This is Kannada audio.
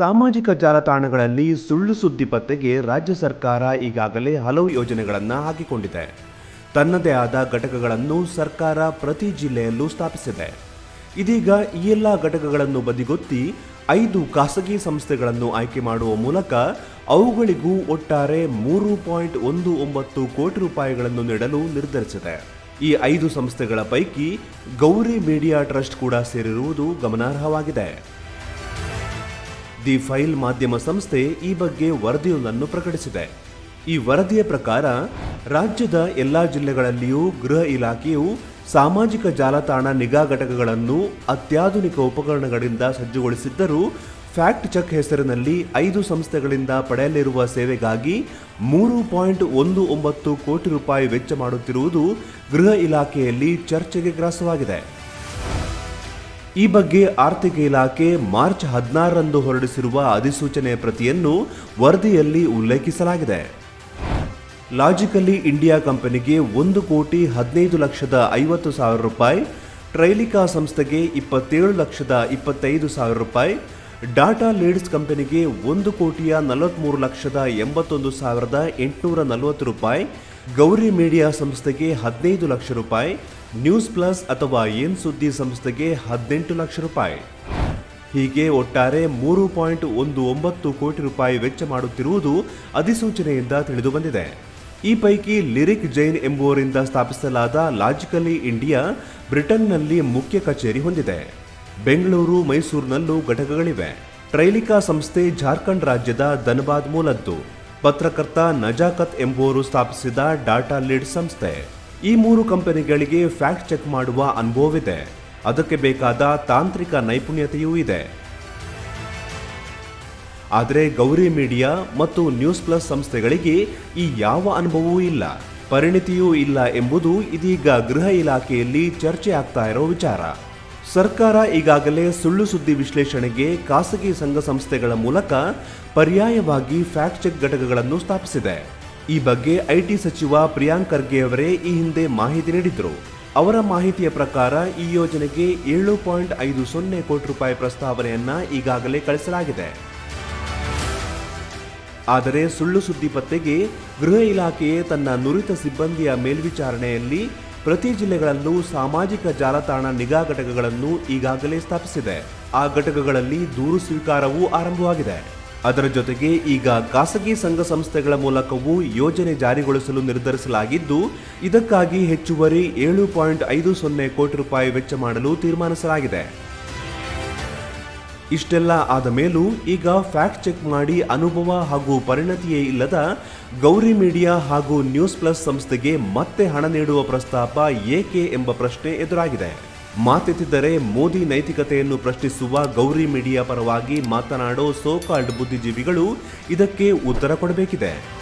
ಸಾಮಾಜಿಕ ಜಾಲತಾಣಗಳಲ್ಲಿ ಸುಳ್ಳು ಸುದ್ದಿ ಪತ್ತೆಗೆ ರಾಜ್ಯ ಸರ್ಕಾರ ಈಗಾಗಲೇ ಹಲವು ಯೋಜನೆಗಳನ್ನು ಹಾಕಿಕೊಂಡಿದೆ. ತನ್ನದೇ ಆದ ಘಟಕಗಳನ್ನು ಸರ್ಕಾರ ಪ್ರತಿ ಜಿಲ್ಲೆಯಲ್ಲೂ ಸ್ಥಾಪಿಸಿದೆ. ಇದೀಗ ಈ ಎಲ್ಲ ಘಟಕಗಳನ್ನು ಬದಿಗೊತ್ತಿ ಐದು ಖಾಸಗಿ ಸಂಸ್ಥೆಗಳನ್ನು ಆಯ್ಕೆ ಮಾಡುವ ಮೂಲಕ ಅವುಗಳಿಗೂ ಒಟ್ಟಾರೆ ಮೂರು ಪಾಯಿಂಟ್ ಒಂದು ಒಂಬತ್ತು ಕೋಟಿ ರೂಪಾಯಿಗಳನ್ನು ನೀಡಲು ನಿರ್ಧರಿಸಿದೆ. ಈ ಐದು ಸಂಸ್ಥೆಗಳ ಪೈಕಿ ಗೌರಿ ಮೀಡಿಯಾ ಟ್ರಸ್ಟ್ ಕೂಡ ಸೇರಿರುವುದು ಗಮನಾರ್ಹವಾಗಿದೆ. ದಿ ಫೈಲ್ ಮಾಧ್ಯಮ ಸಂಸ್ಥೆ ಈ ಬಗ್ಗೆ ವರದಿಯೊಂದನ್ನು ಪ್ರಕಟಿಸಿದೆ. ಈ ವರದಿಯ ಪ್ರಕಾರ, ರಾಜ್ಯದ ಎಲ್ಲಾ ಜಿಲ್ಲೆಗಳಲ್ಲಿಯೂ ಗೃಹ ಇಲಾಖೆಯು ಸಾಮಾಜಿಕ ಜಾಲತಾಣ ನಿಗಾ ಘಟಕಗಳನ್ನು ಅತ್ಯಾಧುನಿಕ ಉಪಕರಣಗಳಿಂದ ಸಜ್ಜುಗೊಳಿಸಿದ್ದರೂ, ಫ್ಯಾಕ್ಟ್ ಚೆಕ್ ಹೆಸರಿನಲ್ಲಿ ಐದು ಸಂಸ್ಥೆಗಳಿಂದ ಪಡೆಯಲಿರುವ ಸೇವೆಗಾಗಿ ಮೂರು ಪಾಯಿಂಟ್ ಒಂದು ಒಂಬತ್ತು ಕೋಟಿ ರೂಪಾಯಿ ವೆಚ್ಚ ಮಾಡುತ್ತಿರುವುದು ಗೃಹ ಇಲಾಖೆಯಲ್ಲಿ ಚರ್ಚೆಗೆ ಗ್ರಾಸವಾಗಿದೆ. ಈ ಬಗ್ಗೆ ಆರ್ಥಿಕ ಇಲಾಖೆ ಮಾರ್ಚ್ ಹದಿನಾರರಂದು ಹೊರಡಿಸಿರುವ ಅಧಿಸೂಚನೆ ಪ್ರತಿಯನ್ನು ವರದಿಯಲ್ಲಿ ಉಲ್ಲೇಖಿಸಲಾಗಿದೆ. ಲಾಜಿಕಲಿ ಇಂಡಿಯಾ ಕಂಪನಿಗೆ ಒಂದು ಕೋಟಿ ಹದಿನೈದು ಲಕ್ಷದ ಐವತ್ತು ಸಾವಿರ ರೂಪಾಯಿ, ಟ್ರೈಲಿಕಾ ಸಂಸ್ಥೆಗೆ ಇಪ್ಪತ್ತೇಳು ಲಕ್ಷದ ಇಪ್ಪತ್ತೈದು ಸಾವಿರ ರೂಪಾಯಿ ಡಾಟಾ ಲೀಡ್ಸ್ ಕಂಪನಿಗೆ ಒಂದು ಕೋಟಿಯ ನಲವತ್ತ್ಮೂರು ಲಕ್ಷದ ಎಂಬತ್ತೊಂದು ಸಾವಿರದ ಎಂಟುನೂರ ನಲವತ್ತು ರೂಪಾಯಿ, ಗೌರಿ ಮೀಡಿಯಾ ಸಂಸ್ಥೆಗೆ ಹದಿನೈದು ಲಕ್ಷ ರೂಪಾಯಿ ನ್ಯೂಸ್ ಪ್ಲಸ್ ಅಥವಾ ಏನ್ ಸುದ್ದಿ ಸಂಸ್ಥೆಗೆ ಹದಿನೆಂಟು ಲಕ್ಷ ರೂಪಾಯಿ. ಹೀಗೆ ಒಟ್ಟಾರೆ ಮೂರು ಪಾಯಿಂಟ್ ಒಂದು ಒಂಬತ್ತು ಕೋಟಿ ರೂಪಾಯಿ ವೆಚ್ಚ ಮಾಡುತ್ತಿರುವುದು ಅಧಿಸೂಚನೆಯಿಂದ ತಿಳಿದುಬಂದಿದೆ ಈ ಪೈಕಿ ಲಿರಿಕ್ ಜೈನ್ ಎಂಬುವರಿಂದ ಸ್ಥಾಪಿಸಲಾದ ಲಾಜಿಕಲಿ ಇಂಡಿಯಾ ಬ್ರಿಟನ್ನಲ್ಲಿ ಮುಖ್ಯ ಕಚೇರಿ ಹೊಂದಿದೆ. ಬೆಂಗಳೂರು, ಮೈಸೂರಿನಲ್ಲೂ ಘಟಕಗಳಿವೆ. ಟ್ರೈಲಿಕಾ ಸಂಸ್ಥೆ ಜಾರ್ಖಂಡ್ ರಾಜ್ಯದ ಧನಬಾದ್ ಮೂಲದ್ದು. ಪತ್ರಕರ್ತ ನಜಾಕತ್ ಎಂಬುವರು ಸ್ಥಾಪಿಸಿದ ಡಾಟಾ ಲೀಡ್ ಸಂಸ್ಥೆ. ಈ ಮೂರು ಕಂಪನಿಗಳಿಗೆ ಫ್ಯಾಕ್ಟ್ ಚೆಕ್ ಮಾಡುವ ಅನುಭವವಿದೆ. ಅದಕ್ಕೆ ಬೇಕಾದ ತಾಂತ್ರಿಕ ನೈಪುಣ್ಯತೆಯೂ ಇದೆ. ಆದರೆ ಗೌರಿ ಮೀಡಿಯಾ ಮತ್ತು ನ್ಯೂಸ್ ಪ್ಲಸ್ ಸಂಸ್ಥೆಗಳಿಗೆ ಈ ಯಾವ ಅನುಭವವೂ ಇಲ್ಲ. ಪರಿಣಿತಿಯೂ ಇಲ್ಲ ಎಂಬುದು ಇದೀಗ ಗೃಹ ಇಲಾಖೆಯಲ್ಲಿ ಚರ್ಚೆ ಆಗ್ತಾ ಇರೋ ವಿಚಾರ. ಸರ್ಕಾರ ಈಗಾಗಲೇ ಸುಳ್ಳು ಸುದ್ದಿ ವಿಶ್ಲೇಷಣೆಗೆ ಖಾಸಗಿ ಸಂಘ ಸಂಸ್ಥೆಗಳ ಮೂಲಕ ಪರ್ಯಾಯವಾಗಿ ಫ್ಯಾಕ್ಟ್ ಚೆಕ್ ಘಟಕಗಳನ್ನು ಸ್ಥಾಪಿಸಿದೆ. ಈ ಬಗ್ಗೆ ಐಟಿ ಸಚಿವ ಪ್ರಿಯಾಂಕ್ ಖರ್ಗೆ ಅವರೇ ಈ ಹಿಂದೆ ಮಾಹಿತಿ ನೀಡಿದ್ರು ಅವರ ಮಾಹಿತಿಯ ಪ್ರಕಾರ ಈ ಯೋಜನೆಗೆ ಏಳು ಪಾಯಿಂಟ್ ಐದು ಸೊನ್ನೆ ಕೋಟಿ ರೂಪಾಯಿ ಪ್ರಸ್ತಾವನೆಯನ್ನ ಈಗಾಗಲೇ ಕಳಿಸಲಾಗಿದೆ. ಆದರೆ ಸುಳ್ಳು ಸುದ್ದಿ ಪತ್ತೆಗೆ ಗೃಹ ಇಲಾಖೆಯೇ ತನ್ನ ನುರಿತ ಸಿಬ್ಬಂದಿಯ ಮೇಲ್ವಿಚಾರಣೆಯಲ್ಲಿ ಪ್ರತಿ ಜಿಲ್ಲೆಗಳಲ್ಲೂ ಸಾಮಾಜಿಕ ಜಾಲತಾಣ ನಿಗಾ ಘಟಕಗಳನ್ನು ಈಗಾಗಲೇ ಸ್ಥಾಪಿಸಿದೆ. ಆ ಘಟಕಗಳಲ್ಲಿ ದೂರು ಸ್ವೀಕಾರವೂ ಆರಂಭವಾಗಿದೆ. ಅದರ ಜೊತೆಗೆ ಈಗ ಖಾಸಗಿ ಸಂಘ ಸಂಸ್ಥೆಗಳ ಮೂಲಕವೂ ಯೋಜನೆ ಜಾರಿಗೊಳಿಸಲು ನಿರ್ಧರಿಸಲಾಗಿದ್ದು, ಇದಕ್ಕಾಗಿ ಹೆಚ್ಚುವರಿ ಏಳು ಪಾಯಿಂಟ್ ಐದು ಸೊನ್ನೆ ಕೋಟಿ ರೂಪಾಯಿ ವೆಚ್ಚ ಮಾಡಲು ತೀರ್ಮಾನಿಸಲಾಗಿದೆ. ಇಷ್ಟೆಲ್ಲ ಆದ ಮೇಲೂ ಈಗ ಫ್ಯಾಕ್ಟ್ ಚೆಕ್ ಮಾಡಿ ಅನುಭವ ಹಾಗೂ ಪರಿಣತಿಯೇ ಇಲ್ಲದ ಗೌರಿ ಮೀಡಿಯಾ ಹಾಗೂ ನ್ಯೂಸ್ ಪ್ಲಸ್ ಸಂಸ್ಥೆಗೆ ಮತ್ತೆ ಹಣ ನೀಡುವ ಪ್ರಸ್ತಾಪ ಏಕೆ ಎಂಬ ಪ್ರಶ್ನೆ ಎದುರಾಗಿದೆ. ಮಾತೆತ್ತಿದ್ದರೆ ಮೋದಿ ನೈತಿಕತೆಯನ್ನು ಪ್ರಶ್ನಿಸುವ ಗೌರಿ ಮೀಡಿಯಾ ಪರವಾಗಿ ಮಾತನಾಡೋ ಸೋಕಾಲ್ಡ್ ಬುದ್ಧಿಜೀವಿಗಳು ಇದಕ್ಕೆ ಉತ್ತರ ಕೊಡಬೇಕಿದೆ.